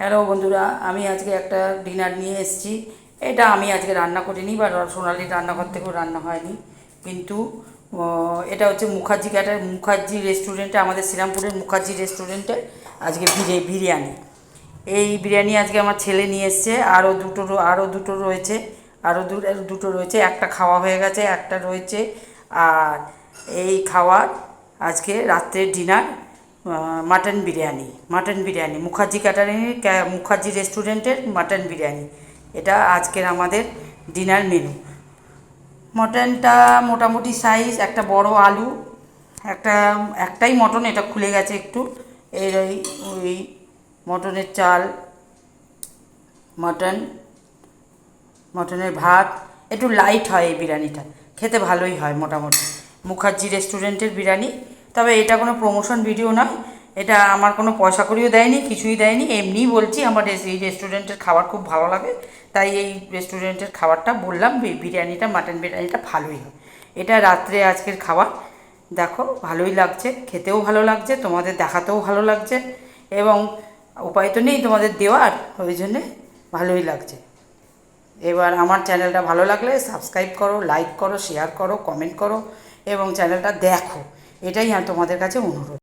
Hello বন্ধুরা, আমি আজকে একটা ডিনার নিয়ে এসেছি। এটা আমি আজকে রান্না করিনি বা সোনালি রান্নাঘর থেকেও রান্না হয়নি। কিন্তু এটা হচ্ছে মুখার্জি ক্যাটার মুখার্জি রেস্টুরেন্টে আমাদের শ্রীরামপুরের মুখার্জি রেস্টুরেন্টে আজকে বিরে বিরিয়ানি। এই বিরিয়ানি আজকে আমার ছেলে নিয়ে এসছে। আরও দুটো আরও দুটো রয়েছে। আরও দুটো রয়েছে। একটা খাওয়া হয়ে গেছে, একটা রয়েছে। আর এই খাওয়ার আজকে রাত্রের dinner. Mutton biryani mutton biryani. Mukherjee ক্যাটারিংয়ের Mukherjee রেস্টুরেন্টের মাটন বিরিয়ানি। এটা আজকের আমাদের ডিনার মেনু মটনটা মোটামুটি সাইজ একটা বড় আলু, একটা, একটাই মটন, এটা খুলে গেছে একটু। এর ওই ওই মটনের চাল, মটন, মটনের ভাত, একটু লাইট হয় এই বিরিয়ানিটা। খেতে ভালোই হয় মোটামুটি। মুখার্জি রেস্টুরেন্টের বিরিয়ানি তবে এটা কোনো প্রমোশন ভিডিও নয়। এটা আমার কোনো পয়সা করিও দেয়নি, কিছুই দেয়নি। এমনিই বলছি, আমার এই রেস্টুরেন্টের খাবার খুব ভালো লাগে। তাই এই রেস্টুরেন্টের খাবারটা বললাম বিরিয়ানিটা মাটন বিরিয়ানিটা ভালোই হয়। এটা রাত্রে আজকের খাবার। দেখো, ভালোই লাগছে, খেতেও ভালো লাগছে, তোমাদের দেখাতেও ভালো লাগছে, এবং উপায় তো নেই তোমাদের দেওয়ার, ওই জন্যে ভালোই লাগছে। এবার আমার চ্যানেলটা ভালো লাগলে সাবস্ক্রাইব করো লাইক করো শেয়ার করো কমেন্ট করো, এবং চ্যানেলটা দেখো। এটাই তোমাদের কাছে অনুরোধ।